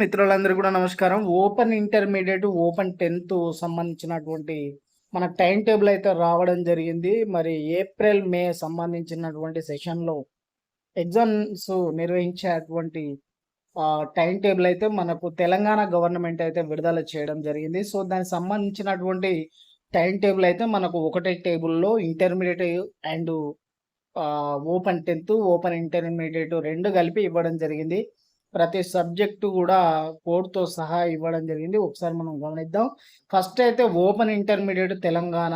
మిత్రులందరూ కూడా నమస్కారం. ఓపెన్ ఇంటర్మీడియట్ ఓపెన్ టెన్త్ సంబంధించినటువంటి మన టైం టేబుల్ అయితే రావడం జరిగింది. మరి ఏప్రిల్ మే సంబంధించినటువంటి సెషన్లో ఎగ్జామ్స్ నిర్వహించేటువంటి టైం టేబుల్ అయితే మనకు తెలంగాణ గవర్నమెంట్ అయితే విడుదల చేయడం జరిగింది. సో దానికి సంబంధించినటువంటి టైం టేబుల్ అయితే మనకు ఒకటే టేబుల్లో intermediate and open tenth open intermediate రెండు కలిపి ఇవ్వడం జరిగింది. ప్రతి సబ్జెక్టు కూడా కోడ్తో సహా ఇవ్వడం జరిగింది. ఒకసారి మనం గమనిద్దాం. ఫస్ట్ అయితే ఓపెన్ ఇంటర్మీడియట్ తెలంగాణ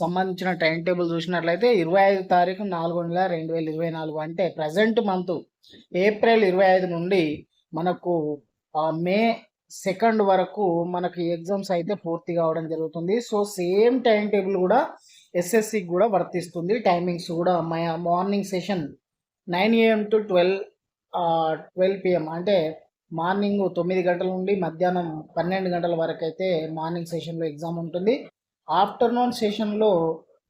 సంబంధించిన టైం టేబుల్ చూసినట్లయితే ఇరవై ఐదు తారీఖు నాలుగు నెల రెండు వేల ఇరవై నాలుగు అంటే ప్రజెంట్ మంత్ ఏప్రిల్ ఇరవై ఐదు నుండి మనకు మే సెకండ్ వరకు మనకి ఎగ్జామ్స్ అయితే పూర్తి కావడం జరుగుతుంది. సో సేమ్ టైం టేబుల్ కూడా ఎస్ఎస్సికి కూడా వర్తిస్తుంది. టైమింగ్స్ కూడా morning session nine AM to twelve twelve PM అంటే మార్నింగ్ తొమ్మిది గంటల నుండి మధ్యాహ్నం పన్నెండు గంటల వరకు అయితే మార్నింగ్ సెషన్లో ఎగ్జామ్ ఉంటుంది. ఆఫ్టర్నూన్ సెషన్లో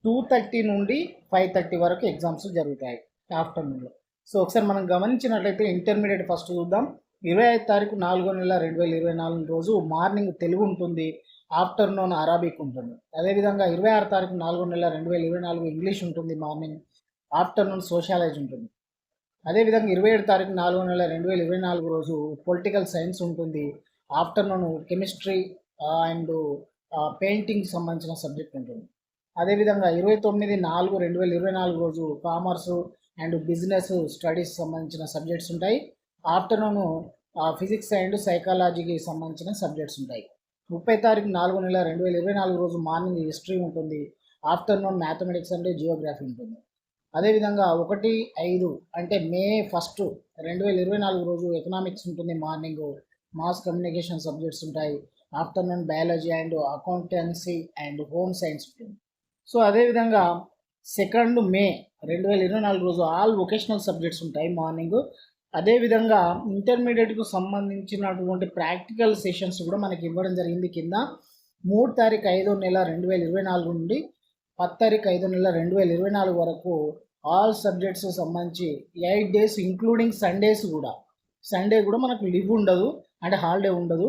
టూ థర్టీ నుండి ఫైవ్ థర్టీ వరకు ఎగ్జామ్స్ జరుగుతాయి ఆఫ్టర్నూన్లో సో ఒకసారి మనం గమనించినట్లయితే ఇంటర్మీడియట్ ఫస్ట్ చూద్దాం. ఇరవై ఐదు తారీఖు నాలుగో నెల రెండు వేల ఇరవై నాలుగు రోజు మార్నింగ్ తెలుగు ఉంటుంది ఆఫ్టర్నూన్ అరాబిక్ ఉంటుంది. అదేవిధంగా ఇరవై ఆరు తారీఖు నాలుగో నెల రెండు వేల ఇరవై నాలుగు ఇంగ్లీష్ ఉంటుంది మార్నింగ్ ఆఫ్టర్నూన్ సోషాలజీ ఉంటుంది. అదేవిధంగా ఇరవై ఏడు తారీఖు నాలుగు నెల రెండు వేల ఇరవై నాలుగు రోజు పొలిటికల్ సైన్స్ ఉంటుంది. ఆఫ్టర్నూన్ కెమిస్ట్రీ అండ్ పెయింటింగ్ సంబంధించిన సబ్జెక్ట్ ఉంటుంది. అదేవిధంగా ఇరవై తొమ్మిది నాలుగు రెండు వేల ఇరవై నాలుగు రోజు కామర్సు అండ్ బిజినెస్ స్టడీస్ సంబంధించిన సబ్జెక్ట్స్ ఉంటాయి. ఆఫ్టర్నూన్ ఫిజిక్స్ అండ్ సైకాలజీకి సంబంధించిన సబ్జెక్ట్స్ ఉంటాయి. ముప్పై తారీఖు నాలుగు నెల రెండు వేల ఇరవై నాలుగు రోజు మార్నింగ్ హిస్టరీ ఉంటుంది. ఆఫ్టర్నూన్ మ్యాథమెటిక్స్ అండ్ జియోగ్రఫీ ఉంటుంది. అదేవిధంగా ఒకటి ఐదు అంటే మే ఫస్ట్ రెండు వేల ఇరవై నాలుగు రోజు ఎకనామిక్స్ ఉంటుంది మార్నింగ్ మాస్ కమ్యూనికేషన్ సబ్జెక్ట్స్ ఉంటాయి afternoon biology and accountancy and home science ఉంటుంది. సో అదేవిధంగా సెకండ్ మే రెండు వేల ఇరవై నాలుగు రోజు ఆల్ వొకేషనల్ సబ్జెక్ట్స్ ఉంటాయి మార్నింగ్ అదేవిధంగా ఇంటర్మీడియట్కు సంబంధించినటువంటి ప్రాక్టికల్ సెషన్స్ కూడా మనకి ఇవ్వడం జరిగింది. కింద మూడు తారీఖు ఐదో నెల రెండు వేల ఇరవై నాలుగు నుండి పది తారీఖు ఐదో నెల రెండు వేల ఇరవై నాలుగు వరకు ఆల్ సబ్జెక్ట్స్ సంబంధించి ఎయిట్ డేస్ ఇంక్లూడింగ్ సండేస్ కూడా. సండే కూడా మనకు లీవ్ ఉండదు అంటే హాలిడే ఉండదు.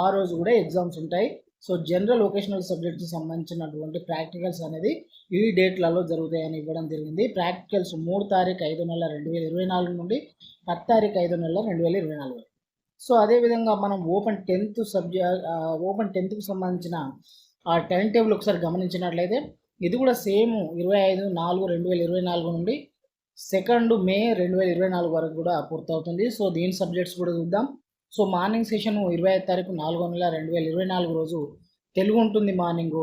ఆ రోజు కూడా ఎగ్జామ్స్ ఉంటాయి. సో జనరల్ వొకేషనల్ సబ్జెక్ట్స్ సంబంధించినటువంటి ప్రాక్టికల్స్ అనేది ఈ డేట్లలో జరుగుతాయని ఇవ్వడం జరిగింది. ప్రాక్టికల్స్ మూడు తారీఖు ఐదు నెల రెండు వేల ఇరవై నాలుగు నుండి పది తారీఖు ఐదు నెల రెండు వేల ఇరవై నాలుగు సో అదేవిధంగా మనం ఓపెన్ టెన్త్ సబ్జెక్ట్ ఓపెన్ టెన్త్కి సంబంధించిన ఆ టైం టేబుల్ ఒకసారి గమనించినట్లయితే ఇది కూడా సేమ్ ఇరవై ఐదు నాలుగు రెండు వేల ఇరవై నాలుగు నుండి సెకండ్ మే రెండు వేల ఇరవై నాలుగు వరకు కూడా పూర్తవుతుంది. సో దీని సబ్జెక్ట్స్ కూడా చూద్దాం. సో మార్నింగ్ సెషన్ ఇరవై ఐదు తారీఖు నాలుగో నెల రెండు వేల ఇరవై నాలుగు రోజు తెలుగు ఉంటుంది మార్నింగ్.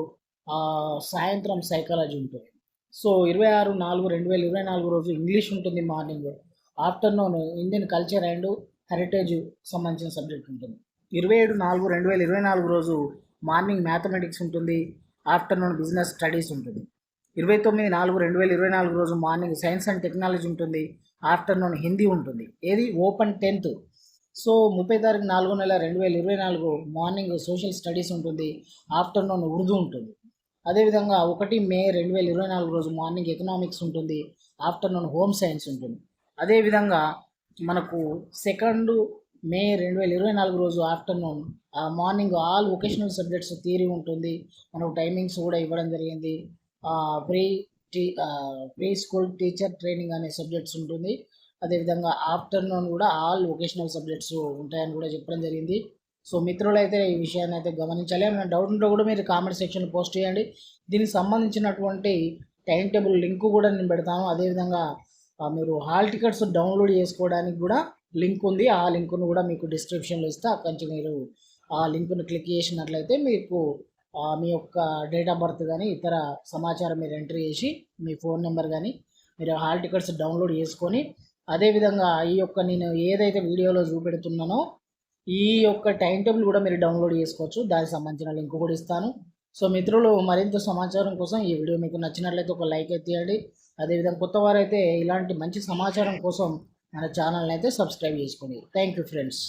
సాయంత్రం సైకాలజీ ఉంటుంది. సో ఇరవై ఆరు నాలుగు రెండు వేల ఇరవై నాలుగు రోజు ఇంగ్లీష్ ఉంటుంది morning. Afternoon Indian culture and heritage సంబంధించిన సబ్జెక్ట్ ఉంటుంది. ఇరవై ఏడు నాలుగు రెండు వేల ఇరవై నాలుగు రోజు మార్నింగ్ మ్యాథమెటిక్స్ ఉంటుంది. ఆఫ్టర్నూన్ బిజినెస్ స్టడీస్ ఉంటుంది. ఇరవై తొమ్మిది నాలుగు రెండు వేల ఇరవై నాలుగు రోజు మార్నింగ్ సైన్స్ అండ్ టెక్నాలజీ ఉంటుంది. ఆఫ్టర్నూన్ హిందీ ఉంటుంది. ఏది? Open tenth. సో ముప్పై తారీఖు నాలుగో నెల రెండు వేల ఇరవై నాలుగు మార్నింగ్ సోషల్ స్టడీస్ ఉంటుంది. ఆఫ్టర్నూన్ ఉర్దూ ఉంటుంది. అదేవిధంగా ఒకటి మే రెండు వేల ఇరవై నాలుగు రోజు మార్నింగ్ ఎకనామిక్స్ ఉంటుంది. ఆఫ్టర్నూన్ హోమ్ సైన్స్ ఉంటుంది. అదేవిధంగా మనకు సెకండ్ మే రెండు వేల ఇరవై నాలుగు రోజు afternoon morning all vocational subjects theory ఉంటుంది. మనకు టైమింగ్స్ కూడా ఇవ్వడం జరిగింది. Pre T pre school teacher training అనే సబ్జెక్ట్స్ ఉంటుంది. అదేవిధంగా ఆఫ్టర్నూన్ కూడా ఆల్ వొకేషనల్ సబ్జెక్ట్స్ ఉంటాయని కూడా చెప్పడం జరిగింది. సో మిత్రులు అయితే ఈ విషయాన్ని అయితే గమనించాలి. ఏమైనా డౌట్ ఉంటే కూడా మీరు కామెంట్ సెక్షన్లో పోస్ట్ చేయండి. దీనికి సంబంధించినటువంటి టైం టేబుల్ లింక్ కూడా నేను పెడతాను. అదేవిధంగా మీరు హాల్ టికెట్స్ డౌన్లోడ్ చేసుకోవడానికి కూడా లింక్ ఉంది. ఆ లింక్ను కూడా మీకు డిస్క్రిప్షన్లో ఇస్తే. అక్కడి నుంచి మీరు ఆ లింక్ను క్లిక్ చేసినట్లయితే మీకు మీ యొక్క డేట్ ఆఫ్ బర్త్ కానీ ఇతర సమాచారం మీరు ఎంట్రీ చేసి మీ ఫోన్ నెంబర్ కానీ మీరు హాల్ టికెట్స్ డౌన్లోడ్ చేసుకొని అదేవిధంగా ఈ యొక్క నేను ఏదైతే వీడియోలో చూపెడుతున్నానో ఈ యొక్క టైం టేబుల్ కూడా మీరు డౌన్లోడ్ చేసుకోవచ్చు. దానికి సంబంధించిన లింక్ కూడా ఇస్తాను. సో మిత్రులు మరింత సమాచారం కోసం ఈ వీడియో మీకు నచ్చినట్లయితే ఒక లైక్ ఎత్తియండి అదేవిధంగా కొత్త వారైతే ఇలాంటి మంచి సమాచారం కోసం మన ఛానల్ని అయితే సబ్స్క్రైబ్ చేసుకోండి థ్యాంక్ యూ ఫ్రెండ్స్